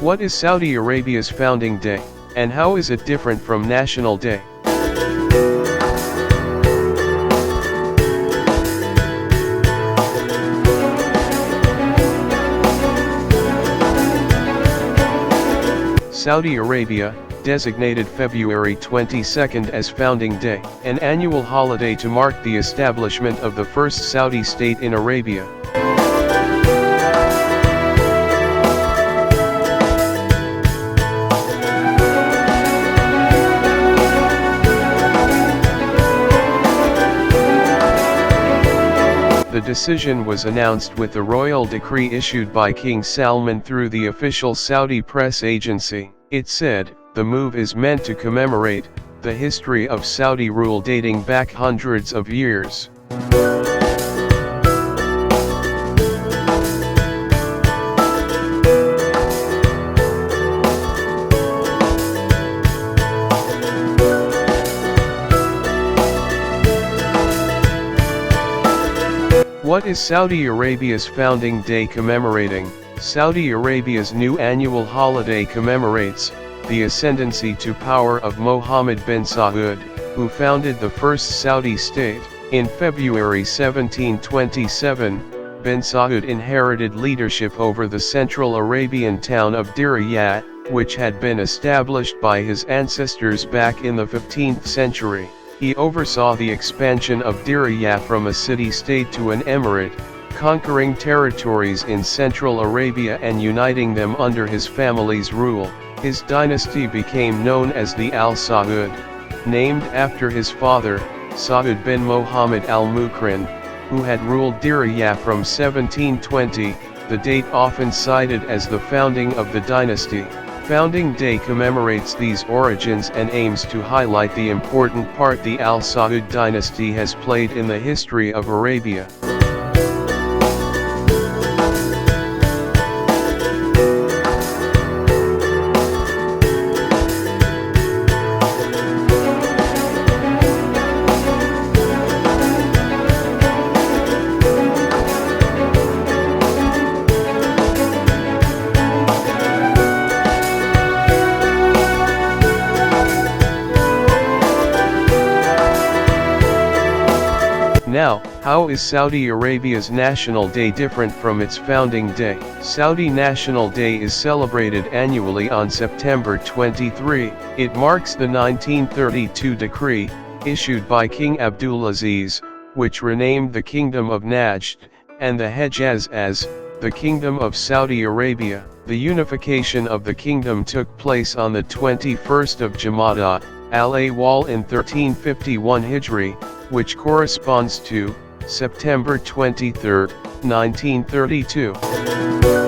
What is Saudi Arabia's founding day, and how is it different from National Day? Saudi Arabia, designated February 22 as Founding Day, an annual holiday to mark the establishment of the first Saudi state in Arabia. The decision was announced with the royal decree issued by King Salman through the official Saudi press agency. It said, the move is meant to commemorate the history of Saudi rule dating back hundreds of years. What is Saudi Arabia's founding day commemorating? Saudi Arabia's new annual holiday commemorates the ascendancy to power of Mohammed bin Saud, who founded the first Saudi state. In February 1727, bin Saud inherited leadership over the central Arabian town of Diriyah, which had been established by his ancestors back in the 15th century. He oversaw the expansion of Diriyah from a city-state to an emirate, conquering territories in Central Arabia and uniting them under his family's rule. His dynasty became known as the Al Saud, named after his father, Saud bin Muhammad al-Mukrin, who had ruled Diriyah from 1720, the date often cited as the founding of the dynasty. Founding Day commemorates these origins and aims to highlight the important part the Al Saud dynasty has played in the history of Arabia. Now, how is Saudi Arabia's National Day different from its founding day? Saudi National Day is celebrated annually on September 23. It marks the 1932 decree, issued by King Abdulaziz, which renamed the Kingdom of Najd, and the Hejaz as, the Kingdom of Saudi Arabia. The unification of the kingdom took place on the 21st of Jamada, al-Awwal in 1351 Hijri, which corresponds to September 23, 1932.